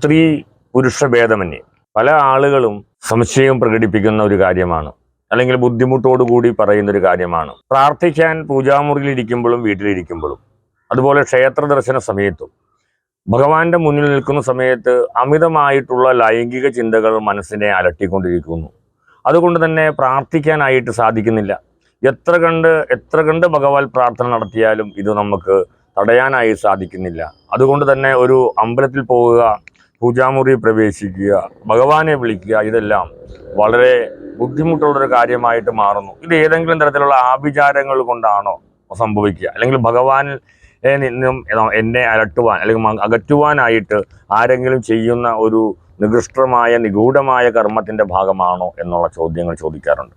സ്ത്രീ പുരുഷ ഭേദമന്യേ. പല ആളുകളും സംശയം പ്രകടിപ്പിക്കുന്ന ഒരു കാര്യമാണ്. അല്ലെങ്കിൽ ബുദ്ധിമുട്ടോടുകൂടി പറയുന്ന ഒരു കാര്യമാണ്. പ്രാർത്ഥിക്കാൻ പൂജാമുറിയിൽ ഇരിക്കുമ്പോഴും വീട്ടിലിരിക്കുമ്പോഴും അതുപോലെ ക്ഷേത്ര ദർശന സമയത്തും ഭഗവാന്റെ മുന്നിൽ നിൽക്കുന്ന സമയത്ത് അമിതമായിട്ടുള്ള ലൈംഗിക ചിന്തകൾ മനസ്സിനെ അലട്ടിക്കൊണ്ടിരിക്കുന്നു. അതുകൊണ്ട് തന്നെ പ്രാർത്ഥിക്കാനായിട്ട് സാധിക്കുന്നില്ല. എത്ര കണ്ട് എത്ര കണ്ട് ഭഗവാൻ പ്രാർത്ഥന നടത്തിയാലും ഇത് നമുക്ക് തടയാനായി സാധിക്കുന്നില്ല. അതുകൊണ്ട് തന്നെ ഒരു അമ്പലത്തിൽ പോവുക പൂജാമുറി പ്രവേശിക്കുക ഭഗവാനെ വിളിക്കുക ഇതെല്ലാം വളരെ ബുദ്ധിമുട്ടുള്ളൊരു കാര്യമായിട്ട് മാറുന്നു. ഇത് ഏതെങ്കിലും തരത്തിലുള്ള ആഭിചാരങ്ങൾ കൊണ്ടാണോ സംഭവിക്കുക? അല്ലെങ്കിൽ ഭഗവാനിൽ നിന്നും എന്നെ അലട്ടുവാൻ അല്ലെങ്കിൽ അകറ്റുവാനായിട്ട് ആരെങ്കിലും ചെയ്യുന്ന ഒരു നികൃഷ്ടമായ നിഗൂഢമായ കർമ്മത്തിന്റെ ഭാഗമാണോ എന്നുള്ള ചോദ്യങ്ങൾ ചോദിക്കാറുണ്ട്.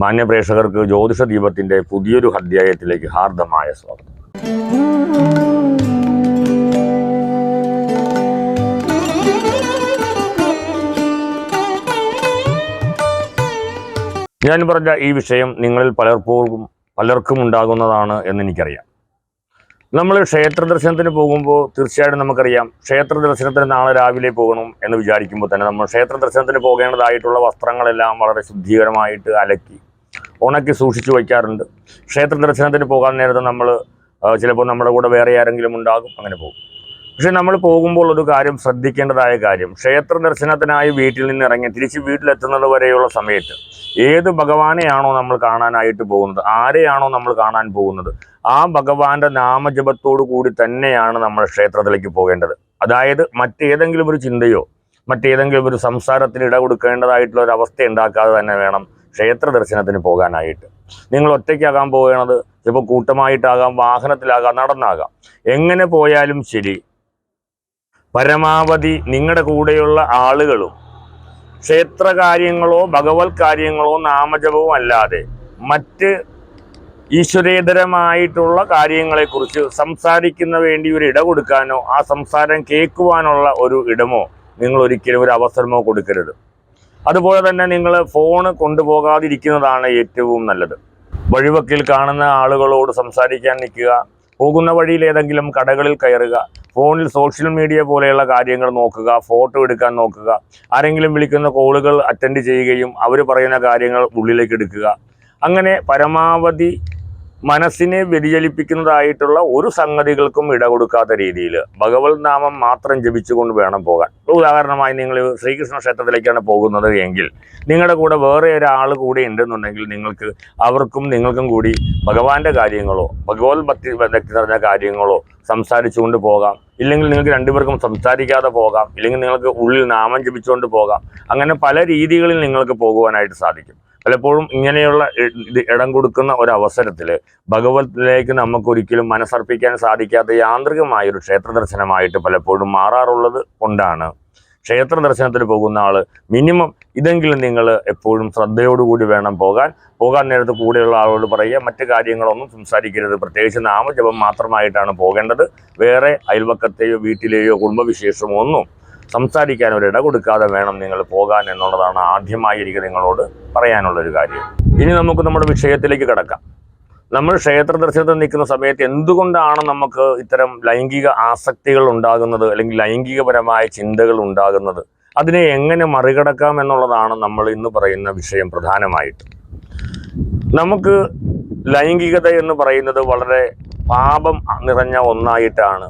മാന്യ പ്രേക്ഷകർക്ക് ജ്യോതിഷ ദീപത്തിന്റെ പുതിയൊരു അധ്യായത്തിലേക്ക് ഹാർദമായ സ്വാഗതം. ഞാൻ പറഞ്ഞ ഈ വിഷയം നിങ്ങളിൽ പലർക്കും പലർക്കും ഉണ്ടാകുന്നതാണ് എന്ന് എനിക്കറിയാം. നമ്മൾ ക്ഷേത്ര ദർശനത്തിന് പോകുമ്പോൾ തീർച്ചയായിട്ടും നമുക്കറിയാം ക്ഷേത്ര ദർശനത്തിന് നാളെ രാവിലെ പോകണം എന്ന് വിചാരിക്കുമ്പോൾ തന്നെ നമ്മൾ ക്ഷേത്ര ദർശനത്തിന് പോകേണ്ടതായിട്ടുള്ള വസ്ത്രങ്ങളെല്ലാം വളരെ ശുദ്ധീകരമായിട്ട് അലക്കി ഉണക്കി സൂക്ഷിച്ചു വയ്ക്കാറുണ്ട്. ക്ഷേത്ര ദർശനത്തിന് പോകാൻ നേരത്തെ നമ്മൾ ചിലപ്പോൾ നമ്മുടെ കൂടെ വേറെ ആരെങ്കിലും ഉണ്ടാകും അങ്ങനെ പോകും. പക്ഷെ നമ്മൾ പോകുമ്പോൾ ഒരു കാര്യം ശ്രദ്ധിക്കേണ്ടതായ കാര്യം. ക്ഷേത്ര ദർശനത്തിനായി വീട്ടിൽ നിന്ന് ഇറങ്ങി തിരിച്ച് വീട്ടിലെത്തുന്നത് വരെയുള്ള സമയത്ത് ഏത് ഭഗവാനെയാണോ നമ്മൾ കാണാനായിട്ട് പോകുന്നത്? ആരെയാണോ നമ്മൾ കാണാൻ പോകുന്നത്? ആ ഭഗവാന്റെ നാമജപത്തോടു കൂടി തന്നെയാണ് നമ്മൾ ക്ഷേത്രത്തിലേക്ക് പോകേണ്ടത്. അതായത് മറ്റേതെങ്കിലും ഒരു ചിന്തയോ മറ്റേതെങ്കിലും ഒരു സംസാരത്തിന് ഇട കൊടുക്കേണ്ടതായിട്ടുള്ള ഒരു അവസ്ഥ ഉണ്ടാക്കാതെ തന്നെ വേണം ക്ഷേത്ര ദർശനത്തിന് പോകാനായിട്ട്. നിങ്ങൾ ഒറ്റയ്ക്കാകാൻ പോകുന്നത് ചിലപ്പോൾ കൂട്ടമായിട്ടാകാം വാഹനത്തിലാകാം നടന്നാകാം. എങ്ങനെ പോയാലും ശരി പരമാവധി നിങ്ങളുടെ കൂടെയുള്ള ആളുകളും ക്ഷേത്ര കാര്യങ്ങളോ ഭഗവത് കാര്യങ്ങളോ നാമജപവും അല്ലാതെ മറ്റ് ഈശ്വരേതരമായിട്ടുള്ള കാര്യങ്ങളെക്കുറിച്ച് സംസാരിക്കുന്ന വേണ്ടി ഒരു ഇട കൊടുക്കാനോ ആ സംസാരം കേൾക്കുവാനുള്ള ഒരു ഇടമോ നിങ്ങൾ ഒരിക്കലും ഒരു അവസരമോ കൊടുക്കരുത്. അതുപോലെ തന്നെ നിങ്ങൾ ഫോണ് കൊണ്ടുപോകാതിരിക്കുന്നതാണ് ഏറ്റവും നല്ലത്. വഴിവക്കിൽ കാണുന്ന ആളുകളോട് സംസാരിക്കാൻ നിൽക്കുക പോകുന്ന വഴിയിൽ ഏതെങ്കിലും കടകളിൽ കയറുക ഫോണിൽ സോഷ്യൽ മീഡിയ പോലെയുള്ള കാര്യങ്ങൾ നോക്കുക ഫോട്ടോ എടുക്കാൻ നോക്കുക ആരെങ്കിലും വിളിക്കുന്ന കോളുകൾ അറ്റൻഡ് ചെയ്യുകയും അവർ പറയുന്ന കാര്യങ്ങൾ ഉള്ളിലേക്ക് എടുക്കുക. അങ്ങനെ പരമാവധി മനസ്സിനെ വ്യതിചലിപ്പിക്കുന്നതായിട്ടുള്ള ഒരു സംഗതികൾക്കും ഇട കൊടുക്കാത്ത രീതിയിൽ ഭഗവത് നാമം മാത്രം ജപിച്ചുകൊണ്ട് വേണം പോകാൻ. ഉദാഹരണമായി നിങ്ങൾ ശ്രീകൃഷ്ണ ക്ഷേത്രത്തിലേക്കാണ് പോകുന്നത് എങ്കിൽ നിങ്ങളുടെ കൂടെ വേറെ ഒരാൾ കൂടി ഉണ്ടെന്നുണ്ടെങ്കിൽ നിങ്ങൾക്ക് അവർക്കും നിങ്ങൾക്കും കൂടി ഭഗവാന്റെ കാര്യങ്ങളോ ഭഗവത് ഭക്തി ഭക്തി നിറഞ്ഞ കാര്യങ്ങളോ സംസാരിച്ചുകൊണ്ട് പോകാം. ഇല്ലെങ്കിൽ നിങ്ങൾക്ക് രണ്ടുപേർക്കും സംസാരിക്കാതെ പോകാം. ഇല്ലെങ്കിൽ നിങ്ങൾക്ക് ഉള്ളിൽ നാമം ജപിച്ചുകൊണ്ട് പോകാം. അങ്ങനെ പല രീതികളിൽ നിങ്ങൾക്ക് പോകുവാനായിട്ട് സാധിക്കും. പലപ്പോഴും ഇങ്ങനെയുള്ള ഇടം കൊടുക്കുന്ന ഒരു അവസരത്തിൽ ഭഗവത്തിലേക്ക് നമുക്കൊരിക്കലും മനസ്സർപ്പിക്കാൻ സാധിക്കാത്ത യാന്ത്രികമായ ഒരു ക്ഷേത്ര ദർശനമായിട്ട് പലപ്പോഴും മാറാറുള്ളത് കൊണ്ടാണ്. ക്ഷേത്ര ദർശനത്തിന് പോകുന്ന ആൾ മിനിമം ഇതെങ്കിലും നിങ്ങൾ എപ്പോഴും ശ്രദ്ധയോടുകൂടി വേണം പോകാൻ. പോകാൻ നേരത്ത് കൂടെയുള്ള ആളോട് പറയുക മറ്റു കാര്യങ്ങളൊന്നും സംസാരിക്കരുത്. പ്രത്യേകിച്ച് നാമജപം മാത്രമായിട്ടാണ് പോകേണ്ടത്. വേറെ അയൽവക്കത്തെയോ വീട്ടിലെയോ കുടുംബവിശേഷമോ ഒന്നും സംസാരിക്കാൻ ഒരു ഇട കൊടുക്കാതെ വേണം നിങ്ങൾ പോകാൻ എന്നുള്ളതാണ് ആദ്യമായി എനിക്ക് നിങ്ങളോട് പറയാനുള്ളൊരു കാര്യം. ഇനി നമുക്ക് നമ്മുടെ വിഷയത്തിലേക്ക് കിടക്കാം. നമ്മൾ ക്ഷേത്ര ദർശനത്തിൽ നിൽക്കുന്ന സമയത്ത് എന്തുകൊണ്ടാണ് നമുക്ക് ഇത്തരം ലൈംഗിക ആസക്തികൾ ഉണ്ടാകുന്നത് അല്ലെങ്കിൽ ലൈംഗികപരമായ ചിന്തകൾ ഉണ്ടാകുന്നത്? അതിനെ എങ്ങനെ മറികടക്കാം എന്നുള്ളതാണ് നമ്മൾ ഇന്ന് പറയുന്ന വിഷയം പ്രധാനമായിട്ട്. നമുക്ക് ലൈംഗികത എന്ന് പറയുന്നത് വളരെ പാപം നിറഞ്ഞ ഒന്നായിട്ടാണ്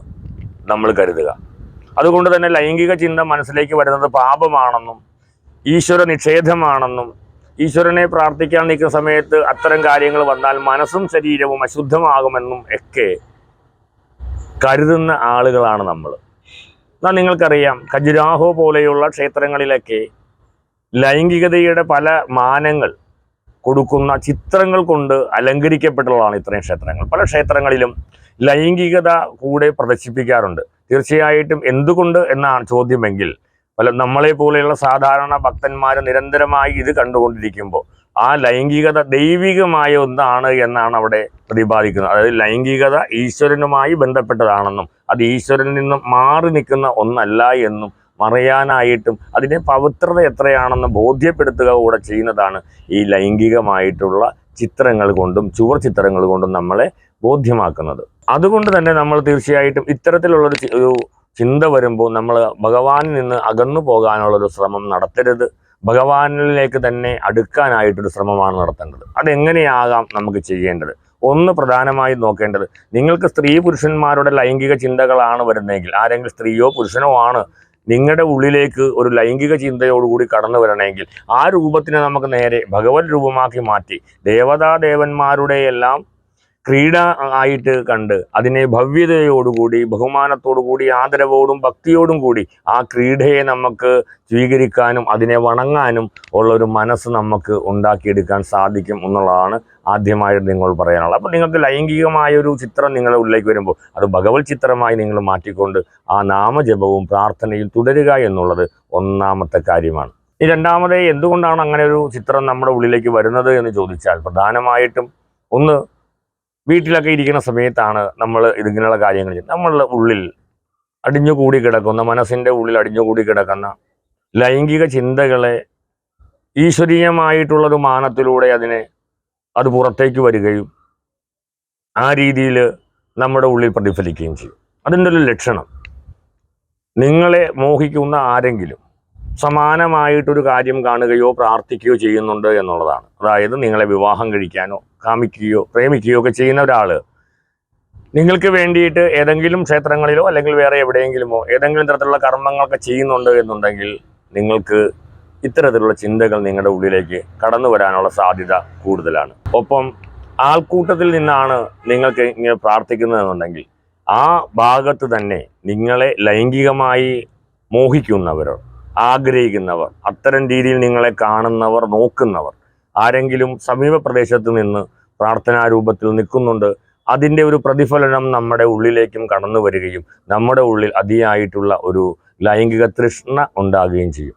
നമ്മൾ കരുതുക. അതുകൊണ്ട് തന്നെ ലൈംഗിക ചിന്ത മനസ്സിലേക്ക് വരുന്നത് പാപമാണെന്നും ഈശ്വര നിഷേധമാണെന്നും ഈശ്വരനെ പ്രാർത്ഥിക്കാൻ നിൽക്കുന്ന സമയത്ത് അത്തരം കാര്യങ്ങൾ വന്നാൽ മനസ്സും ശരീരവും അശുദ്ധമാകുമെന്നും ഒക്കെ കരുതുന്ന ആളുകളാണ് നമ്മൾ. എന്നാൽ നിങ്ങൾക്കറിയാം ഖജുരാഹോ പോലെയുള്ള ക്ഷേത്രങ്ങളിലൊക്കെ ലൈംഗികതയുടെ പല മാനങ്ങൾ കൊടുക്കുന്ന ചിത്രങ്ങൾ കൊണ്ട് അലങ്കരിക്കപ്പെട്ടുള്ളതാണ് ഇത്രയും ക്ഷേത്രങ്ങൾ. പല ക്ഷേത്രങ്ങളിലും ലൈംഗികത കൂടെ പ്രദർശിപ്പിക്കാറുണ്ട്. തീർച്ചയായിട്ടും എന്തുകൊണ്ട് എന്നാണ് ചോദ്യമെങ്കിൽ അല്ല നമ്മളെ പോലെയുള്ള സാധാരണ ഭക്തന്മാർ നിരന്തരമായി ഇത് കണ്ടുകൊണ്ടിരിക്കുമ്പോൾ ആ ലൈംഗികത ദൈവികമായ ഒന്നാണ് എന്നാണ് അവിടെ പ്രതിപാദിക്കുന്നത്. അതായത് ലൈംഗികത ഈശ്വരനുമായി ബന്ധപ്പെട്ടതാണെന്നും അത് ഈശ്വരനിൽ നിന്നും മാറി നിൽക്കുന്ന ഒന്നല്ല എന്നും മറയാനായിട്ടും അതിന്റെ പവിത്രത എത്രയാണെന്ന് ബോധ്യപ്പെടുത്തുക കൂടെ ചെയ്യുന്നതാണ് ഈ ലൈംഗികമായിട്ടുള്ള ചിത്രങ്ങൾ കൊണ്ടും ചുവർ ചിത്രങ്ങൾ കൊണ്ടും നമ്മളെ ബോധ്യമാക്കുന്നത്. അതുകൊണ്ട് തന്നെ നമ്മൾ തീർച്ചയായിട്ടും ഇത്തരത്തിലുള്ളൊരു ഒരു ചിന്ത വരുമ്പോൾ നമ്മൾ ഭഗവാനിൽ നിന്ന് അകന്നു പോകാനുള്ളൊരു ശ്രമം നടത്തരുത്. ഭഗവാനിലേക്ക് തന്നെ അടുക്കാനായിട്ടൊരു ശ്രമമാണ് നടത്തേണ്ടത്. അതെങ്ങനെയാകാം നമുക്ക് ചെയ്യേണ്ടത്? ഒന്ന് പ്രധാനമായി നോക്കേണ്ടത് നിങ്ങൾക്ക് സ്ത്രീ പുരുഷന്മാരുടെ ലൈംഗിക ചിന്തകളാണ് വരുന്നതെങ്കിൽ ആരെങ്കിലും സ്ത്രീയോ പുരുഷനോ ആണ് നിങ്ങളുടെ ഉള്ളിലേക്ക് ഒരു ലൈംഗിക ചിന്തയോടുകൂടി കടന്നു വരണമെങ്കിൽ ആ രൂപത്തിനെ നമുക്ക് നേരെ ഭഗവത് രൂപമാക്കി മാറ്റി ദേവതാ ദേവന്മാരുടെ എല്ലാം ക്രീഡ ആയിട്ട് കണ്ട് അതിനെ ഭവ്യതയോടുകൂടി ബഹുമാനത്തോടുകൂടി ആദരവോടും ഭക്തിയോടും കൂടി ആ ക്രീഡയെ നമുക്ക് സ്വീകരിക്കാനും അതിനെ വണങ്ങാനും ഉള്ള ഒരു മനസ്സ് നമുക്ക് ഉണ്ടാക്കിയെടുക്കാൻ സാധിക്കും എന്നുള്ളതാണ് ആദ്യമായിട്ട് നിങ്ങൾ പറയാനുള്ളത്. അപ്പോൾ നിങ്ങൾക്ക് ലൈംഗികമായ ഒരു ചിത്രം നിങ്ങളുടെ ഉള്ളിലേക്ക് വരുമ്പോൾ അത് ഭഗവത് ചിത്രമായി നിങ്ങൾ മാറ്റിക്കൊണ്ട് ആ നാമജപവും പ്രാർത്ഥനയും തുടരുക എന്നുള്ളത് ഒന്നാമത്തെ കാര്യമാണ്. ഈ രണ്ടാമത് എന്തുകൊണ്ടാണ് അങ്ങനെ ഒരു ചിത്രം നമ്മുടെ ഉള്ളിലേക്ക് വരുന്നത് എന്ന് ചോദിച്ചാൽ പ്രധാനമായിട്ടും ഒന്ന് വീട്ടിലൊക്കെ ഇരിക്കുന്ന സമയത്താണ് നമ്മൾ ഇതിങ്ങനെയുള്ള കാര്യങ്ങൾ ചെയ്യുന്നത്. നമ്മളുടെ ഉള്ളിൽ അടിഞ്ഞുകൂടി കിടക്കുന്ന മനസ്സിന്റെ ഉള്ളിൽ അടിഞ്ഞുകൂടി കിടക്കുന്ന ലൈംഗിക ചിന്തകളെ ഈശ്വരീയമായിട്ടുള്ളൊരു മാനത്തിലൂടെ അതിനെ അത് പുറത്തേക്ക് വരികയും ആ രീതിയിൽ നമ്മുടെ ഉള്ളിൽ പ്രതിഫലിക്കുകയും ചെയ്യും. അതിന്റെ ഒരു ലക്ഷണം. നിങ്ങളെ മോഹിക്കുന്ന ആരെങ്കിലും സമാനമായിട്ടൊരു കാര്യം കാണുകയോ പ്രാർത്ഥിക്കുകയോ ചെയ്യുന്നുണ്ട് എന്നുള്ളതാണ്. അതായത് നിങ്ങളെ വിവാഹം കഴിക്കാനോ കാമിക്കുകയോ പ്രേമിക്കുകയോ ഒക്കെ ചെയ്യുന്ന ഒരാൾ നിങ്ങൾക്ക് വേണ്ടിയിട്ട് ഏതെങ്കിലും ക്ഷേത്രങ്ങളിലോ അല്ലെങ്കിൽ വേറെ എവിടെയെങ്കിലുമോ ഏതെങ്കിലും തരത്തിലുള്ള കർമ്മങ്ങളൊക്കെ ചെയ്യുന്നുണ്ട് എന്നുണ്ടെങ്കിൽ നിങ്ങൾക്ക് ഇത്തരത്തിലുള്ള ചിന്തകൾ നിങ്ങളുടെ ഉള്ളിലേക്ക് കടന്നു വരാനുള്ള സാധ്യത കൂടുതലാണ്. ഒപ്പം ആൾക്കൂട്ടത്തിൽ നിന്നാണ് നിങ്ങൾക്ക് ഇങ്ങനെ പ്രാർത്ഥിക്കുന്നതെന്നുണ്ടെങ്കിൽ ആ ഭാഗത്ത് തന്നെ നിങ്ങളെ ലൈംഗികമായി മോഹിക്കുന്നവരോ ആഗ്രഹിക്കുന്നവർ അത്തരം രീതിയിൽ നിങ്ങളെ കാണുന്നവർ നോക്കുന്നവർ ആരെങ്കിലും സമീപ പ്രദേശത്ത് നിന്ന് പ്രാർത്ഥനാരൂപത്തിൽ നിൽക്കുന്നുണ്ട് അതിന്റെ ഒരു പ്രതിഫലനം നമ്മുടെ ഉള്ളിലേക്കും കടന്നു വരികയും നമ്മുടെ ഉള്ളിൽ അതിയായിട്ടുള്ള ഒരു ലൈംഗിക തൃഷ്ണ ഉണ്ടാകുകയും ചെയ്യും.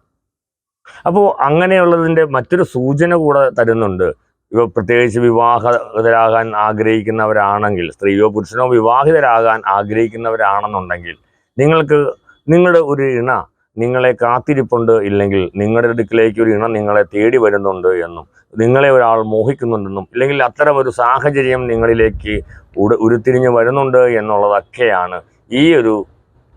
അപ്പോൾ അങ്ങനെയുള്ളതിന്റെ മറ്റൊരു സൂചന കൂടെ തരുന്നുണ്ട്. ഇവ പ്രത്യേകിച്ച് വിവാഹിതരാകാൻ ആഗ്രഹിക്കുന്നവരാണെങ്കിൽ സ്ത്രീയോ പുരുഷനോ വിവാഹിതരാകാൻ ആഗ്രഹിക്കുന്നവരാണെന്നുണ്ടെങ്കിൽ നിങ്ങൾക്ക് നിങ്ങളുടെ ഒരു ഇണ നിങ്ങളെ കാത്തിരിപ്പുണ്ട് ഇല്ലെങ്കിൽ നിങ്ങളുടെ അടുക്കിലേക്ക് ഒരു ഇണ നിങ്ങളെ തേടി വരുന്നുണ്ട് എന്നും നിങ്ങളെ ഒരാൾ മോഹിക്കുന്നുണ്ടെന്നും ഇല്ലെങ്കിൽ അത്തരം ഒരു സാഹചര്യം നിങ്ങളിലേക്ക് ഉട ഉരുത്തിരിഞ്ഞ് വരുന്നുണ്ട് എന്നുള്ളതൊക്കെയാണ് ഈ ഒരു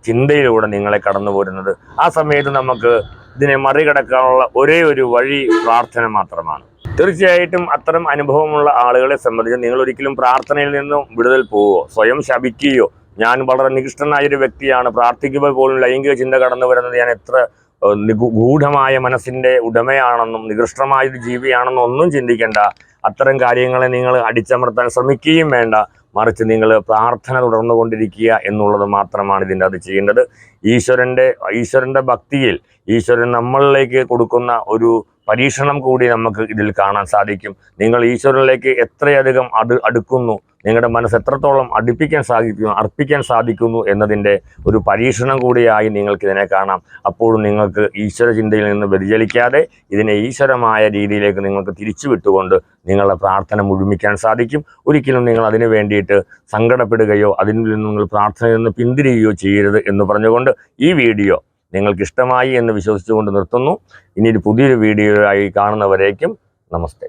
ചിന്തയിലൂടെ നിങ്ങളെ കടന്നു പോരുന്നത്. ആ സമയത്ത് നമുക്ക് ഇതിനെ മറികടക്കാനുള്ള ഒരേ ഒരു വഴി പ്രാർത്ഥന മാത്രമാണ്. തീർച്ചയായിട്ടും അത്തരം അനുഭവമുള്ള ആളുകളെ സംബന്ധിച്ച് നിങ്ങൾ ഒരിക്കലും പ്രാർത്ഥനയിൽ നിന്നും വിടുതൽ പോവുകയോ സ്വയം ശപിക്കുകയോ ഞാൻ വളരെ നികൃഷ്ടനായ ഒരു വ്യക്തിയാണ്. പ്രാർത്ഥിക്കുമ്പോൾ പോലും ലൈംഗിക ചിന്ത കടന്നു വരുന്നത് ഞാൻ എത്ര ഗൂഢമായ മനസ്സിന്റെ ഉടമയാണെന്നും നികൃഷ്ടമായൊരു ജീവിയാണെന്നും ഒന്നും ചിന്തിക്കേണ്ട. അത്തരം കാര്യങ്ങളെ നിങ്ങൾ അടിച്ചമർത്താൻ ശ്രമിക്കുകയും വേണ്ട. മറിച്ച് നിങ്ങൾ പ്രാർത്ഥന തുടർന്നുകൊണ്ടിരിക്കുക എന്നുള്ളത് മാത്രമാണ് ഇതിന്റെ അത് ചെയ്യേണ്ടത്. ഈശ്വരന്റെ ഈശ്വരന്റെ ഭക്തിയിൽ ഈശ്വരൻ നമ്മളിലേക്ക് കൊടുക്കുന്ന ഒരു പരീക്ഷണം കൂടി നമുക്ക് ഇതിൽ കാണാൻ സാധിക്കും. നിങ്ങൾ ഈശ്വരനിലേക്ക് എത്രയധികം അടു അടുക്കുന്നു നിങ്ങളുടെ മനസ്സ് എത്രത്തോളം അടുപ്പിക്കാൻ സാധിക്കുന്നു അർപ്പിക്കാൻ സാധിക്കുന്നു എന്നതിന്റെ ഒരു പരീക്ഷണം കൂടിയായി നിങ്ങൾക്ക് ഇതിനെ കാണാം. അപ്പോഴും നിങ്ങൾക്ക് ഈശ്വര ചിന്തയിൽ നിന്ന് വ്യതിചലിക്കാതെ ഇതിനെ ഈശ്വരമായ രീതിയിലേക്ക് നിങ്ങൾക്ക് തിരിച്ചു വിട്ടുകൊണ്ട് നിങ്ങളുടെ പ്രാർത്ഥന മുഴുമിക്കാൻ സാധിക്കും. ഒരിക്കലും നിങ്ങൾ അതിനു വേണ്ടിയിട്ട് സങ്കടപ്പെടുകയോ അതിൽ നിന്ന് നിങ്ങൾ പ്രാർത്ഥനയിൽ നിന്ന് പിന്തിരിയുകയോ ചെയ്യരുത് എന്ന് പറഞ്ഞുകൊണ്ട് ഈ വീഡിയോ നിങ്ങൾക്ക് ഇഷ്ടമായി എന്ന് വിശ്വസിച്ചുകൊണ്ട് നിർത്തുന്നു. ഇനി പുതിയൊരു വീഡിയോയായി കാണുന്നവരേക്കും നമസ്തേ.